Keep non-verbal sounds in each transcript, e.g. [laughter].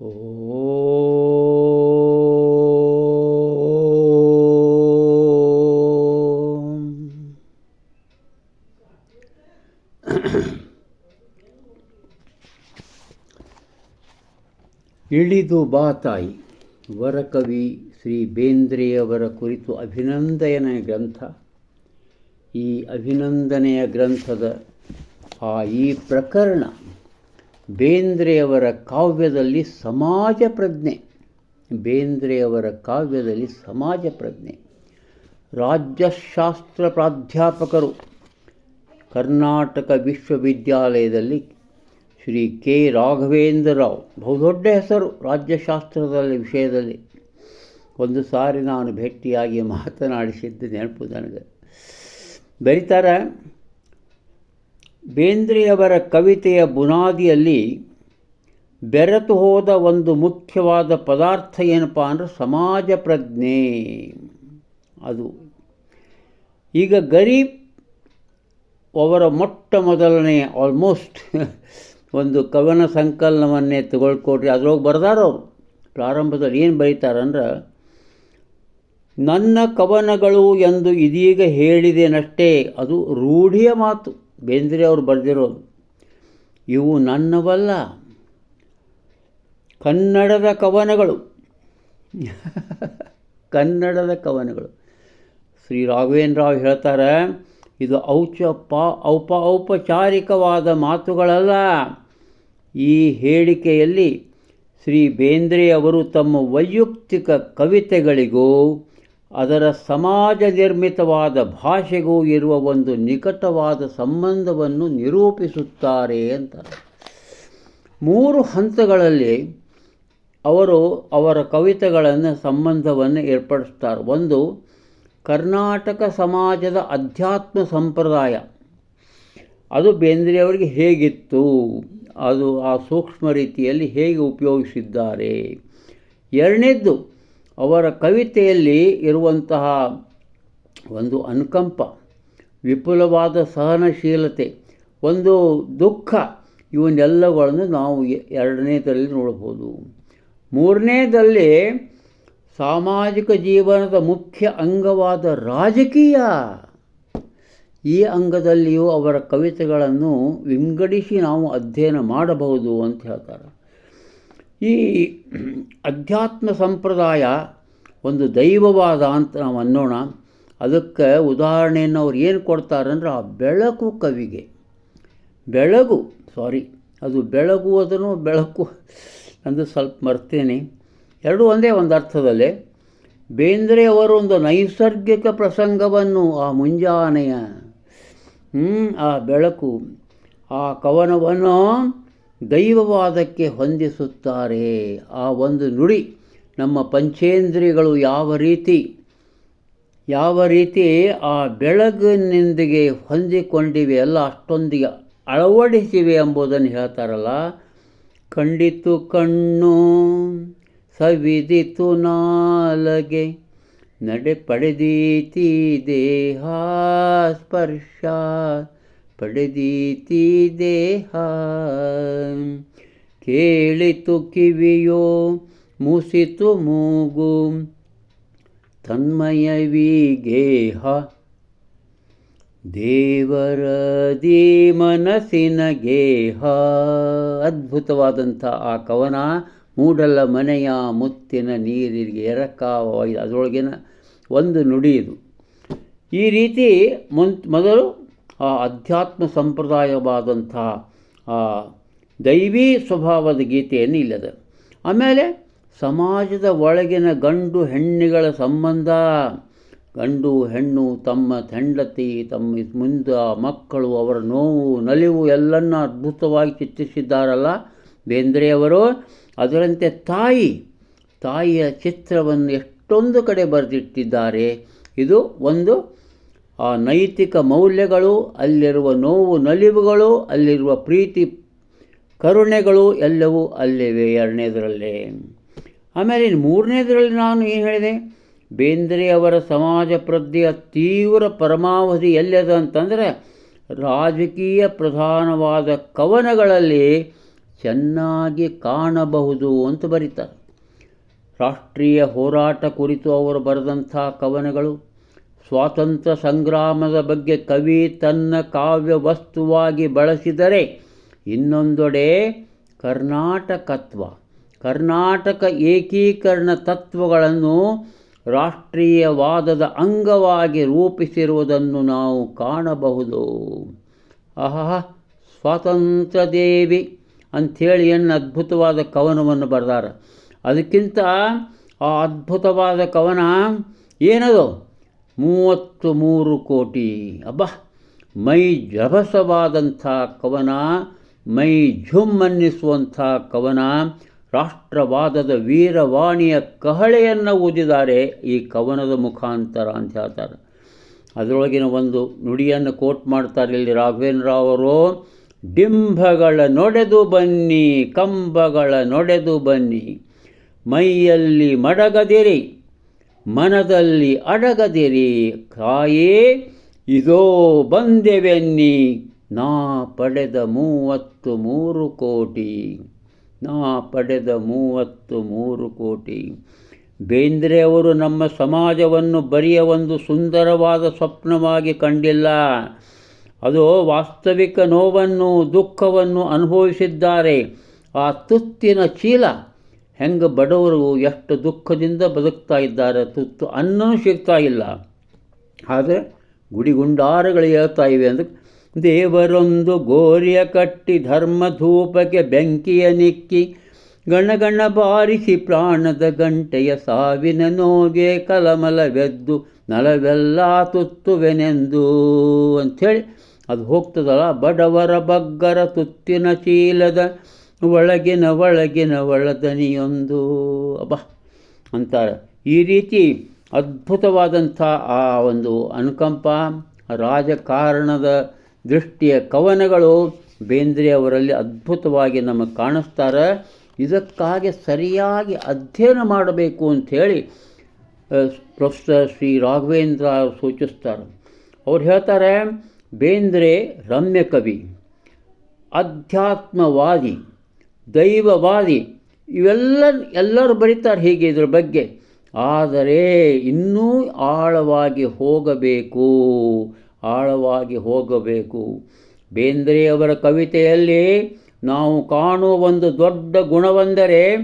ಇಳಿದು ಬಾ ತಾಯಿ ವರಕವಿ ಶ್ರೀ ಬೇಂದ್ರೆಯವರ ಕುರಿತು ಅಭಿನಂದನೆಯ ಗ್ರಂಥ ಈ ಅಭಿನಂದನೆಯ ಗ್ರಂಥದ ಆ ಈ ಪ್ರಕರಣ ಬೇಂದ್ರೆಯವರ ಕಾವ್ಯದಲ್ಲಿ ಸಮಾಜ ಪ್ರಜ್ಞೆ. ಬೇಂದ್ರೆಯವರ ಕಾವ್ಯದಲ್ಲಿ ಸಮಾಜ ಪ್ರಜ್ಞೆ. ರಾಜ್ಯಶಾಸ್ತ್ರ ಪ್ರಾಧ್ಯಾಪಕರು ಕರ್ನಾಟಕ ವಿಶ್ವವಿದ್ಯಾಲಯದಲ್ಲಿ ಶ್ರೀ ಕೆ. ರಾಘವೇಂದ್ರ ರಾವ್ ಬಹುದೊಡ್ಡ ಹೆಸರು ರಾಜ್ಯಶಾಸ್ತ್ರದಲ್ಲಿ ವಿಷಯದಲ್ಲಿ. ಒಂದು ಸಾರಿ ನಾನು ಭೇಟಿಯಾಗಿ ಮಾತನಾಡಿಸಿದ್ದು ನೆನಪು ನನಗೆ. ಬರೀತಾರೆ? ಬೇಂದ್ರೆಯವರ ಕವಿತೆಯ ಬುನಾದಿಯಲ್ಲಿ ಬೆರೆತು ಹೋದ ಒಂದು ಮುಖ್ಯವಾದ ಪದಾರ್ಥ ಏನಪ್ಪ ಅಂದರೆ ಸಮಾಜ ಪ್ರಜ್ಞೆ. ಅದು. ಈಗ ಗರೀಬ್ ಅವರ ಮೊಟ್ಟ ಮೊದಲನೇ ಆಲ್ಮೋಸ್ಟ್ ಒಂದು ಕವನ ಸಂಕಲನವನ್ನೇ ತಗೊಳ್ಕೊಡ್ರಿ ಅದ್ರೊಳಗೆ ಬರ್ದಾರವರು ಪ್ರಾರಂಭದಲ್ಲಿ ಏನು ಬರೀತಾರಂದ್ರೆ ನನ್ನ ಕವನಗಳು ಎಂದು ಇದೀಗ ಹೇಳಿದೆನಷ್ಟೇ, ಅದು ರೂಢಿಯ ಮಾತು. ಬೇಂದ್ರೆ ಅವರು ಬರೆದಿರೋದು. ಇವು ನನ್ನವಲ್ಲ. ಕನ್ನಡದ ಕವನಗಳು. [laughs] ಕನ್ನಡದ ಕವನಗಳು. ಶ್ರೀ ರಾಘವೇಂದ್ರ ರಾವ್ ಹೇಳ್ತಾರೆ ಇದು ಔಚಪ ಔಪ ಔಪಚಾರಿಕವಾದ ಮಾತುಗಳಲ್ಲ. ಈ ಹೇಳಿಕೆಯಲ್ಲಿ ಶ್ರೀ ಬೇಂದ್ರೆಯವರು ತಮ್ಮ ವೈಯಕ್ತಿಕ ಕವಿತೆಗಳಿಗೂ ಅದರ ಸಮಾಜ ನಿರ್ಮಿತವಾದ ಭಾಷೆಗೂ ಇರುವ ಒಂದು ನಿಕಟವಾದ ಸಂಬಂಧವನ್ನು ನಿರೂಪಿಸುತ್ತಾರೆ ಅಂತ ಮೂರು ಹಂತಗಳಲ್ಲಿ ಅವರು ಅವರ ಕವಿತೆಗಳನ್ನು, ಸಂಬಂಧವನ್ನು ಏರ್ಪಡಿಸ್ತಾರೆ ಒಂದು, ಕರ್ನಾಟಕ ಸಮಾಜದ ಅಧ್ಯಾತ್ಮ ಸಂಪ್ರದಾಯ. ಅದು ಬೇಂದ್ರೆಯವರಿಗೆ ಹೇಗಿತ್ತು? ಅದು ಆ ಸೂಕ್ಷ್ಮ ರೀತಿಯಲ್ಲಿ ಹೇಗೆ ಉಪಯೋಗಿಸಿದ್ದಾರೆ? ಎರಡನೇದ್ದು ಅವರ ಕವಿತೆಯಲ್ಲಿ ಇರುವಂತಹ ಒಂದು ಅನುಕಂಪ, ವಿಪುಲವಾದ ಸಹನಶೀಲತೆ, ಒಂದು ದುಃಖ, ಇವನ್ನೆಲ್ಲಗಳನ್ನು ನಾವು ಎರಡನೇದರಲ್ಲಿ ನೋಡಬಹುದು. ಮೂರನೇದಲ್ಲಿ ಸಾಮಾಜಿಕ ಜೀವನದ ಮುಖ್ಯ ಅಂಗವಾದ ರಾಜಕೀಯ. ಈ ಅಂಗದಲ್ಲಿಯೂ ಅವರ ಕವಿತೆಗಳನ್ನು ವಿಂಗಡಿಸಿ ನಾವು ಅಧ್ಯಯನ ಮಾಡಬಹುದು ಅಂತ ಹೇಳ್ತಾರೆ. ಈ ಅಧ್ಯಾತ್ಮ ಸಂಪ್ರದಾಯ ಒಂದು ದೈವವಾದ ಅಂತ ನಾವು ಅನ್ನೋಣ. ಅದಕ್ಕೆ ಉದಾಹರಣೆಯನ್ನು ಅವ್ರು ಏನು ಕೊಡ್ತಾರೆ ಅಂದರೆ ಆ ಬೆಳಕು ಕವಿಗೆ. ಬೆಳಗು ಸಾರಿ ಅದು ಬೆಳಗುವುದನ್ನು ಬೆಳಕು ಅಂದು ಸ್ವಲ್ಪ ಮರ್ತೇನೆ. ಎರಡೂ ಒಂದೇ ಒಂದು ಅರ್ಥದಲ್ಲಿ, ಬೇಂದ್ರೆ ಒಂದು ನೈಸರ್ಗಿಕ ಪ್ರಸಂಗವನ್ನು ಆ ಮುಂಜಾನೆಯ ಆ ಬೆಳಕು, ಆ ಕವನವನ್ನು ದೈವವಾದಕ್ಕೆ ಹೊಂದಿಸುತ್ತಾರೆ. ಆ ಒಂದು ನುಡಿ ನಮ್ಮ ಪಂಚೇಂದ್ರಿಯಗಳು ಯಾವ ರೀತಿ ಯಾವ ರೀತಿ ಆ ಬೆಳಗಿನೊಂದಿಗೆ ಹೊಂದಿಕೊಂಡಿವೆ, ಎಲ್ಲ ಅಷ್ಟೊಂದಿಗೆ ಅಳವಡಿಸಿವೆ ಎಂಬುದನ್ನು ಹೇಳ್ತಾರಲ್ಲ, ಕಂಡಿತು ಕಣ್ಣು, ಸವಿದಿತು ನಾಲಗೆ ನಡೆ ಪಡೆದೀತಿ ದೇಹ ಸ್ಪರ್ಶ ಪಡೆದೀತಿ ದೇಹ. ಕೇಳಿತು ಕಿವಿಯೋ, ಮುಸಿತು ಮೂಗು ತನ್ಮಯವೀಗೇಹ ದೇವರದಿ ಮನಸ್ಸಿನ ಗೇಹ. ಅದ್ಭುತವಾದಂಥ ಆ ಕವನ ಮೂಡಲ ಮನೆಯ ಮುತ್ತಿನ ನೀರಿಗೆ ಎರಕಾವಾಗಿದೆ ಅದರೊಳಗಿನ ಒಂದು ನುಡಿ ಇದು. ಈ ರೀತಿ ಮೊದಲು ಆ ಅಧ್ಯಾತ್ಮ ಆ ದೈವೀ ಸ್ವಭಾವದ ಗೀತೆಯನ್ನು ಇಲ್ಲದ. ಆಮೇಲೆ ಸಮಾಜದ ಒಳಗಿನ ಗಂಡು ಹೆಣ್ಣುಗಳ ಸಂಬಂಧ, ಗಂಡು ಹೆಣ್ಣು ತಮ್ಮ ಹೆಂಡತಿ, ತಮ್ಮ ಮುಂದ ಮಕ್ಕಳು, ಅವರ ನೋವು, ನಲಿವು ಎಲ್ಲನ್ನ ಅದ್ಭುತವಾಗಿ ಚಿತ್ರಿಸಿದ್ದಾರಲ್ಲ ಬೇಂದ್ರೆಯವರು ಅದರಂತೆ ತಾಯಿ, ತಾಯಿಯ ಚಿತ್ರವನ್ನು ಎಷ್ಟೊಂದು ಕಡೆ ಬರೆದಿಟ್ಟಿದ್ದಾರೆ. ಇದು ಒಂದು ಆ ನೈತಿಕ ಮೌಲ್ಯಗಳು, ಅಲ್ಲಿರುವ ನೋವು ನಲಿವುಗಳು, ಅಲ್ಲಿರುವ ಪ್ರೀತಿ ಕರುಣೆಗಳು ಎಲ್ಲವೂ ಅಲ್ಲಿವೆ ಎರಡನೇದರಲ್ಲೇ. ಆಮೇಲೆ ಮೂರನೇದರಲ್ಲಿ ನಾನು ಏನು ಹೇಳಿದೆ? ಬೇಂದ್ರೆಯವರ ಸಮಾಜ ಪ್ರಜ್ಞೆಯ ತೀವ್ರ ಪರಮಾವಧಿ ಎಲ್ಲದ ಅಂತಂದರೆ, ರಾಜಕೀಯ ಪ್ರಧಾನವಾದ ಕವನಗಳಲ್ಲಿ ಚೆನ್ನಾಗಿ ಕಾಣಬಹುದು ಅಂತ ಬರೀತಾರೆ. ರಾಷ್ಟ್ರೀಯ ಹೋರಾಟ ಕುರಿತು ಅವರು ಬರೆದಂಥ ಕವನಗಳು ಸ್ವಾತಂತ್ರ್ಯ ಸಂಗ್ರಾಮದ ಬಗ್ಗೆ ಕವಿ ತನ್ನ ಕಾವ್ಯ ವಸ್ತುವಾಗಿ ಬಳಸಿದರೆ ಇನ್ನೊಂದೆಡೆ ಕರ್ನಾಟಕತ್ವ, ಕರ್ನಾಟಕ ಏಕೀಕರಣ ತತ್ವಗಳನ್ನು ರಾಷ್ಟ್ರೀಯವಾದದ ಅಂಗವಾಗಿ ರೂಪಿಸಿರುವುದನ್ನು ನಾವು ಕಾಣಬಹುದು. ಅಹಹ ಸ್ವಾತಂತ್ರ್ಯ ದೇವಿ ಅಂಥೇಳಿ ಏನು ಅದ್ಭುತವಾದ ಕವನವನ್ನು ಬರೆದಾರ. ಅದಕ್ಕಿಂತ ಆ ಅದ್ಭುತವಾದ ಕವನ ಏನದು? ಮೂವತ್ತು ಮೂರು ಕೋಟಿ. ಅಬ್ಬ, ಮೈ ಜಭಸವಾದಂಥ ಕವನ, ಮೈ ಝುಮ್ ಅನ್ನಿಸುವಂಥ ಕವನ, ರಾಷ್ಟ್ರವಾದದ ವೀರವಾಣಿಯ ಕಹಳೆಯನ್ನು ಓದಿದ್ದಾರೆ ಈ ಕವನದ ಮುಖಾಂತರ ಅಂತ ಹೇಳ್ತಾರೆ. ಅದರೊಳಗಿನ ಒಂದು ನುಡಿಯನ್ನು ಕೋಟ್ ಮಾಡ್ತಾರೆ ಇಲ್ಲಿ ರಾಘವೇಂದ್ರ ಅವರು. ಡಿಂಬಗಳ ನೊಡೆದು ಬನ್ನಿ, ಕಂಬಗಳ ನೊಡೆದು ಬನ್ನಿ, ಮೈಯಲ್ಲಿ ಮಡಗದಿರಿ ಮನದಲ್ಲಿ ಅಡಗದಿರಿ ಕಾಯೇ ಇದೋ ಬಂದೆವೆನ್ನಿ, ನಾ ಪಡೆದ ಮೂವತ್ತು ಮೂರು ಕೋಟಿ. ನಾ ಪಡೆದ ಮೂವತ್ತು ಮೂರು ಕೋಟಿ. ಬೇಂದ್ರೆ ಅವರು ನಮ್ಮ ಸಮಾಜವನ್ನು ಬರಿಯ ಒಂದು ಸುಂದರವಾದ ಸ್ವಪ್ನವಾಗಿ ಕಂಡಿಲ್ಲ. ಅದು ವಾಸ್ತವಿಕ ನೋವನ್ನು, ದುಃಖವನ್ನು ಅನುಭವಿಸಿದ್ದಾರೆ. ಆ ತುತ್ತಿನ ಚೀಲ ಹೆಂಗೆ ಬಡವರು ಎಷ್ಟು ದುಃಖದಿಂದ ಬದುಕ್ತಾ ಇದ್ದಾರೆ ತುತ್ತು ಅನ್ನೂ ಸಿಗ್ತಾ ಇಲ್ಲ. ಆದರೆ ಗುಡಿಗುಂಡಾರಗಳು ಹೇಳ್ತಾ ಇವೆ ಅಂದರೆ, ದೇವರೊಂದು ಗೋರಿಯ ಕಟ್ಟಿ ಧರ್ಮಧೂಪಕ್ಕೆ ಬೆಂಕಿಯ ನಿಕ್ಕಿ ಗಣಗಣ ಬಾರಿಸಿ ಪ್ರಾಣದ ಗಂಟೆಯ ಸಾವಿನ ನೋಗೆ ಕಲಮಲವೆದ್ದು ನಲವೆಲ್ಲ ತುತ್ತುವೆನೆಂದು ಅಂಥೇಳಿ ಅದು ಹೋಗ್ತದಲ್ಲ ಬಡವರ ಬಗ್ಗರ ತುತ್ತಿನ ಚೀಲದ ಒಳಗಿನ ಒಳಗಿನ ಒಳದನಿಯೊಂದು. ಅಬ್ಬ. ಅಂತಾರೆ. ಈ ರೀತಿ ಅದ್ಭುತವಾದಂಥ ಆ ಒಂದು ಅನುಕಂಪ, ರಾಜಕಾರಣದ ದೃಷ್ಟಿಯ ಕವನಗಳು ಬೇಂದ್ರೆ ಅವರಲ್ಲಿ ಅದ್ಭುತವಾಗಿ ನಮಗೆ ಕಾಣಿಸ್ತಾರೆ. ಇದಕ್ಕಾಗಿ ಸರಿಯಾಗಿ ಅಧ್ಯಯನ ಮಾಡಬೇಕು ಅಂಥೇಳಿ ಪ್ರೊಫೆಸರ್ ಶ್ರೀ ರಾಘವೇಂದ್ರ ಸೂಚಿಸ್ತಾರೆ. ಅವ್ರು ಹೇಳ್ತಾರೆ, ಬೇಂದ್ರೆ ರಮ್ಯ ಕವಿ ಅಧ್ಯಾತ್ಮವಾದಿ ದೈವವಾದಿ. ಇವೆಲ್ಲ ಎಲ್ಲರೂ ಬರೀತಾರೆ ಹೀಗೆ ಇದ್ರ ಬಗ್ಗೆ. ಆದರೆ ಇನ್ನೂ ಆಳವಾಗಿ ಹೋಗಬೇಕು. ಆಳವಾಗಿ ಹೋಗಬೇಕು. ಬೇಂದ್ರೆಯವರ ಕವಿತೆಯಲ್ಲಿ ನಾವು ಕಾಣುವ ಒಂದು ದೊಡ್ಡ ಗುಣವೆಂದರೆ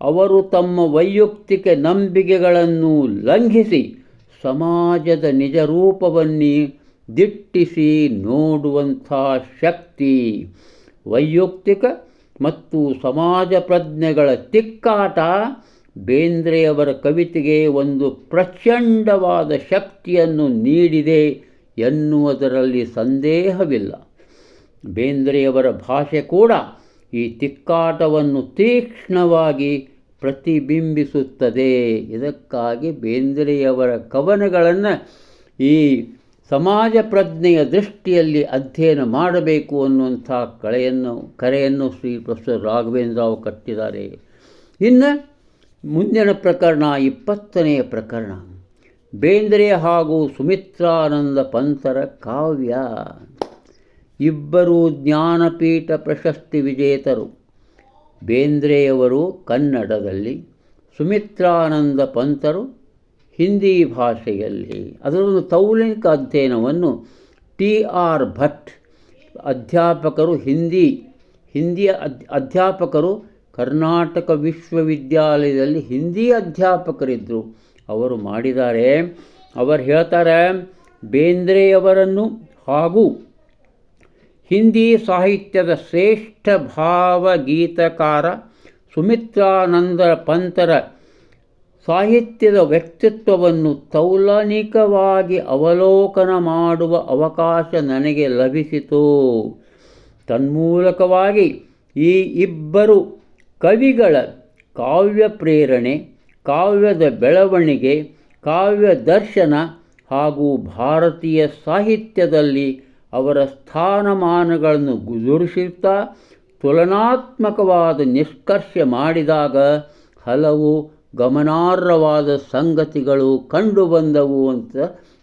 ಅವರು ತಮ್ಮ ವೈಯಕ್ತಿಕ ನಂಬಿಕೆಗಳನ್ನು ಲಂಘಿಸಿ ಸಮಾಜದ ನಿಜ ರೂಪವನ್ನಿ ದಿಟ್ಟಿಸಿ ನೋಡುವಂಥ ಶಕ್ತಿ ವೈಯಕ್ತಿಕ ಮತ್ತು ಸಮಾಜ ಪ್ರಜ್ಞೆಗಳ ತಿಕ್ಕಾಟ ಬೇಂದ್ರೆಯವರ ಕವಿತೆಗೆ ಒಂದು ಪ್ರಚಂಡವಾದ ಶಕ್ತಿಯನ್ನು ನೀಡಿದೆ ಎನ್ನುವುದರಲ್ಲಿ ಸಂದೇಹವಿಲ್ಲ. ಬೇಂದ್ರೆಯವರ ಭಾಷೆ ಕೂಡ ಈ ತಿಕ್ಕಾಟವನ್ನು ತೀಕ್ಷ್ಣವಾಗಿ ಪ್ರತಿಬಿಂಬಿಸುತ್ತದೆ. ಇದಕ್ಕಾಗಿ ಬೇಂದ್ರೆಯವರ ಕವನಗಳನ್ನು ಈ ಸಮಾಜ ಪ್ರಜ್ಞೆಯ ದೃಷ್ಟಿಯಲ್ಲಿ ಅಧ್ಯಯನ ಮಾಡಬೇಕು ಅನ್ನುವಂಥ ಕಳೆಯನ್ನು, ಕರೆಯನ್ನು ಶ್ರೀ ಪ್ರೊಫೆಸರ್ ರಾಘವೇಂದ್ರ ರಾವ್ ಕಟ್ಟಿದ್ದಾರೆ. ಇನ್ನು ಮುಂದಿನ ಪ್ರಕರಣ ಇಪ್ಪತ್ತನೆಯ ಪ್ರಕರಣ. ಬೇಂದ್ರೆ ಹಾಗೂ ಸುಮಿತ್ರಾನಂದ ಪಂಥರ ಕಾವ್ಯ. ಇಬ್ಬರು ಜ್ಞಾನಪೀಠ ಪ್ರಶಸ್ತಿ ವಿಜೇತರು. ಬೇಂದ್ರೆಯವರು ಕನ್ನಡದಲ್ಲಿ, ಸುಮಿತ್ರಾನಂದ ಪಂತರು ಹಿಂದಿ ಭಾಷೆಯಲ್ಲಿ ಅದರೊಂದು ತೌಲಿಕ ಅಧ್ಯಯನವನ್ನು ಟಿ ಆರ್ ಭಟ್ ಅಧ್ಯಾಪಕರು ಹಿಂದಿ ಹಿಂದಿಯ ಅಧ್ಯಾಪಕರು ಕರ್ನಾಟಕ ವಿಶ್ವವಿದ್ಯಾಲಯದಲ್ಲಿ ಹಿಂದಿ ಅಧ್ಯಾಪಕರಿದ್ದರು ಅವರು ಮಾಡಿದ್ದಾರೆ. ಅವರು ಹೇಳ್ತಾರೆ, ಬೇಂದ್ರೆಯವರನ್ನು ಹಾಗೂ ಹಿಂದಿ ಸಾಹಿತ್ಯದ ಶ್ರೇಷ್ಠ ಭಾವಗೀತಕಾರ ಸುಮಿತ್ರಾನಂದ ಪಂತರ ಸಾಹಿತ್ಯದ ವ್ಯಕ್ತಿತ್ವವನ್ನು ತೌಲನಿಕವಾಗಿ ಅವಲೋಕನ ಮಾಡುವ ಅವಕಾಶ ನನಗೆ ಲಭಿಸಿತು. ತನ್ಮೂಲಕವಾಗಿ ಈ ಇಬ್ಬರು ಕವಿಗಳ ಕಾವ್ಯ ಪ್ರೇರಣೆ, ಕಾವ್ಯದ ಬೆಳವಣಿಗೆ, ಕಾವ್ಯ ದರ್ಶನ ಹಾಗೂ ಭಾರತೀಯ ಸಾಹಿತ್ಯದಲ್ಲಿ ಅವರ ಸ್ಥಾನಮಾನಗಳನ್ನು ಗುದುರಿಸುತ್ತಾ ತುಲನಾತ್ಮಕವಾದ ನಿಷ್ಕರ್ಷ ಮಾಡಿದಾಗ ಹಲವು ಗಮನಾರ್ಹವಾದ ಸಂಗತಿಗಳು ಕಂಡುಬಂದವು ಅಂತ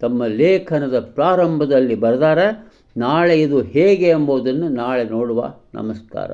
ತಮ್ಮ ಲೇಖನದ ಪ್ರಾರಂಭದಲ್ಲಿ ಬರೆದಾರೆ. ನಾಳೆ ಇದು ಹೇಗೆ ಎಂಬುದನ್ನು ನಾಳೆ ನೋಡುವ. ನಮಸ್ಕಾರ.